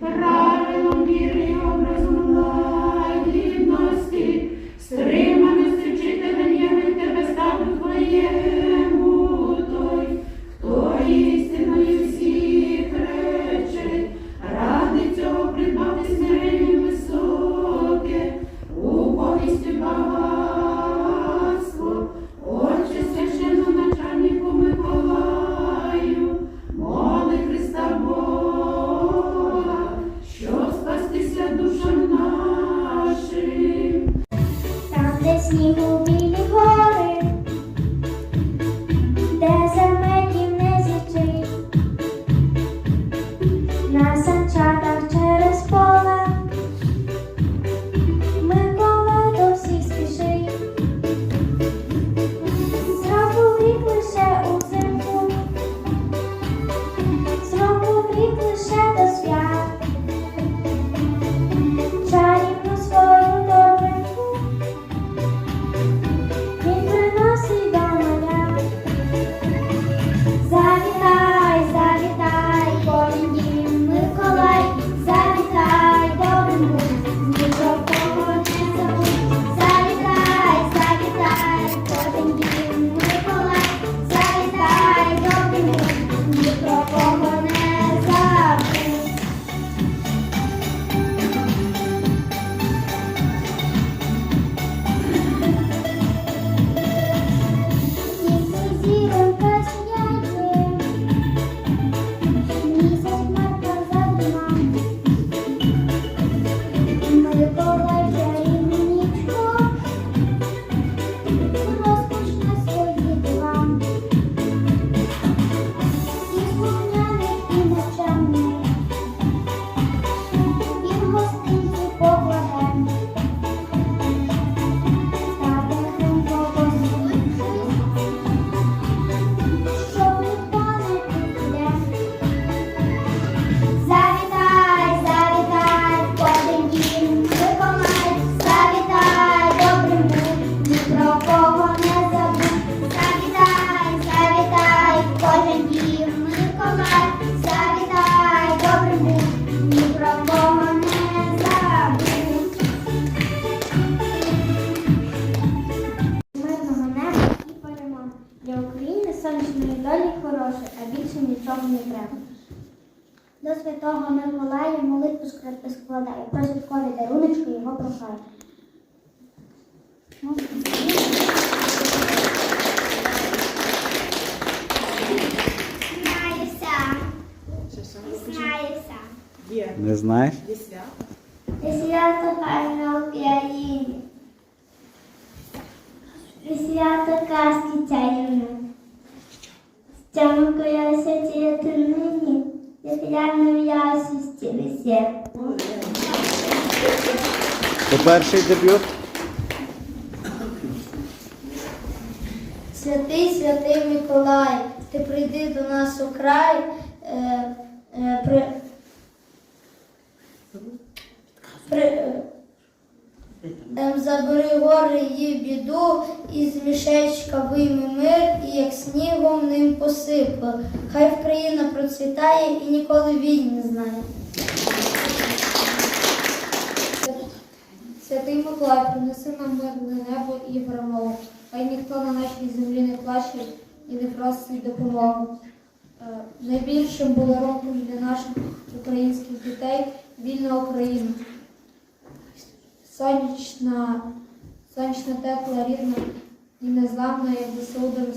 правилом віри і стриманості вчителем явив тебе стату твоєму his name святого Миколая молитву складає, про святкові даруночки його знаюся. Не знаєш? Є свято. Свято хай на Україні. Свято казки чарівне. Що Миколая святі ясності. То перший дебют. Святий, святий Миколай, ти прийди до нас у край, е, е, при, при, Ем, забери гори її біду, і з мішечка вийми мир, і як снігом ним посипла. Хай Україна процвітає і ніколи війн не знає. Святий Миколай, принеси нам мирне небо і перемогу. Хай ніхто на нашій землі не плаче і не просить допомогу. Е, Найбільшим подарунком для наших українських дітей вільна Україна. Сонячна, сонячна, тепла, рідна і незламна, як ЗСУ до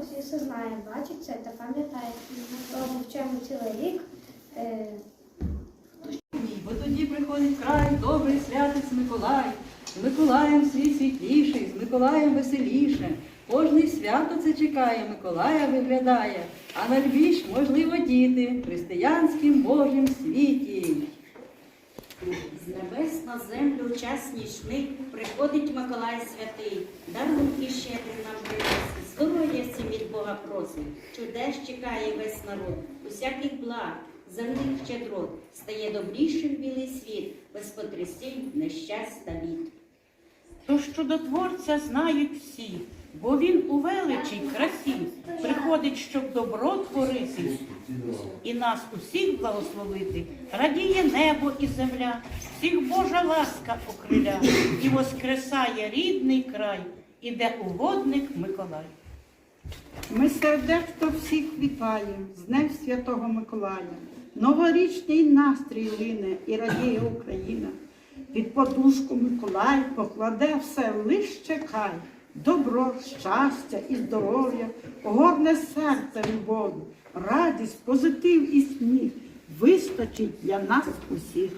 Всі все знають, бачать це та пам'ятають. Ми того вчимо цілий рік. Е, Бо тоді приходить край, добрий святець Миколай. З Миколаєм світ світліший, з Миколаєм веселіше. Кожний свято це чекає, Миколая виглядає, а на Львіж, можливо, діти в християнськім Божім світі. З небес на землю час нічний приходить Миколай святий, дарунки щедрий нам приносить, здоров'я всім від Бога просить, чудес чекає весь народ, усяких благ, земних щедрот, стає добрішим білий світ, без потрясінь, нещасть та бід. Тож чудотворця знають всі, бо він у величі й красі приходить, щоб добро творити і нас усіх благословити. Радіє небо і земля, всіх Божа ласка окриля, і воскресає рідний край, іде угодник Миколай. Ми сердечно всіх вітаємо з Днем Святого Миколая. Новорічний настрій лине і радіє Україна. Під подушку Миколай покладе все, лиш чекай. Добро, щастя і здоров'я, огорне серце любові, радість, позитив і сміх вистачить для нас усіх.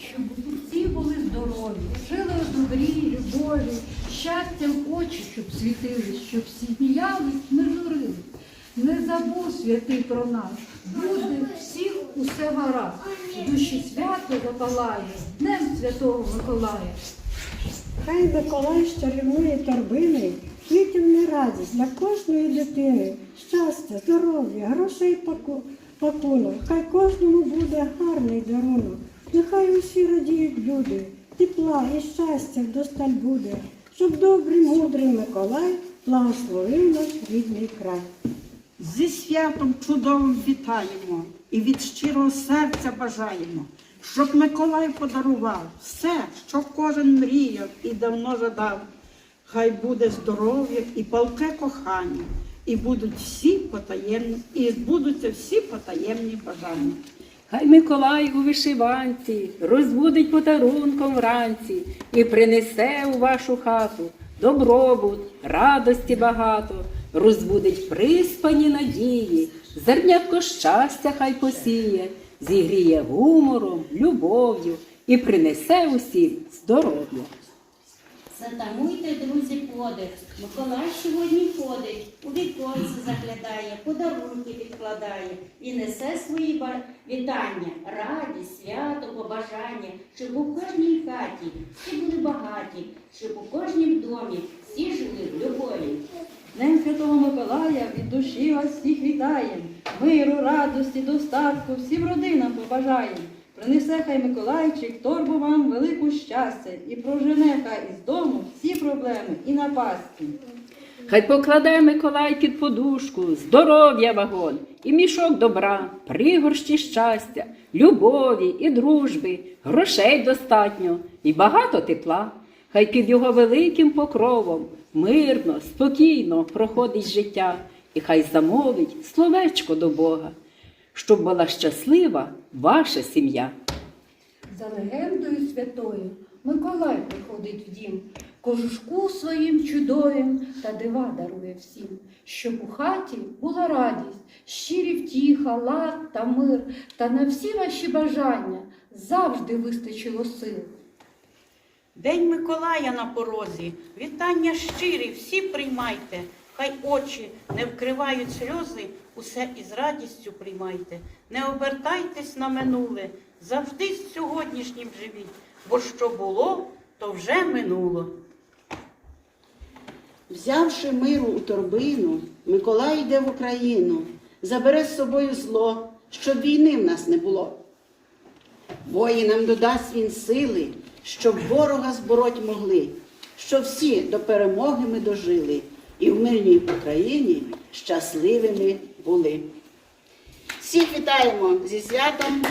щоб всі були здорові, жили у добрі, любові, щастям очі, щоб світили, щоб всі сміялись, не журили. Не забув святий про нас, буде всіх усе гаразд. Душі свято запалає, Днем Святого Миколая. Хай Миколай щарівної торбини, дітям не радість для кожної дитини. Щастя, здоров'я, грошей пакунок. Хай кожному буде гарний дарунок. Нехай усі радіють люди, тепла і щастя вдосталь буде, щоб добрий, мудрий Миколай благословив наш рідний край. Зі святом чудовим вітаємо і від щирого серця бажаємо, щоб Миколай подарував все, що кожен мріяв і давно жадав. Хай буде здоров'я і палке кохання, і будуть всі потаємні, і збудуться всі потаємні бажання. Хай Миколай у вишиванці розбудить подарунком вранці і принесе у вашу хату добробут, радості багато, розбудить приспані надії, зернятко щастя хай посіє, зігріє гумором, любов'ю і принесе усім здоров'я. Затамуйте, друзі, подих. Миколай сьогодні ходить, віконце заглядає, подарунки відкладає і несе свої вітання, радість, свято, побажання, щоб у кожній хаті всі були багаті, щоб у кожнім домі всі жили в любові. Днем Святого Миколая від душі вас всіх вітаєм. Миру, радості, достатку, всім родинам побажаєм. Принесе хай Миколайчик торбу вам велику щастя і прожене хай із дому всі проблеми і напасті. Хай покладе Миколай під подушку, здоров'я вагон, і мішок добра, пригорщі щастя, любові і дружби, грошей достатньо і багато тепла. Хай під його великим покровом мирно, спокійно проходить життя, і хай замовить словечко до Бога, щоб була щаслива ваша сім'я. За легендою святою Миколай приходить в дім, кожушку своїм чудовим та дива дарує всім, щоб у хаті була радість, щирі втіха, лад та мир, та на всі ваші бажання завжди вистачило сил. День Миколая на порозі, вітання щирі, всі приймайте, хай очі не вкривають сльози, усе із радістю приймайте. Не обертайтесь на минуле, завжди з сьогоднішнім живіть, бо що було, то вже минуло. Взявши миру у торбину, Миколай йде в Україну, забере з собою зло, щоб війни в нас не було. Воїнам додасть він сили, щоб ворога збороть могли, щоб всі до перемоги ми дожили і в мирній Україні щасливими були. Всіх вітаємо зі святом!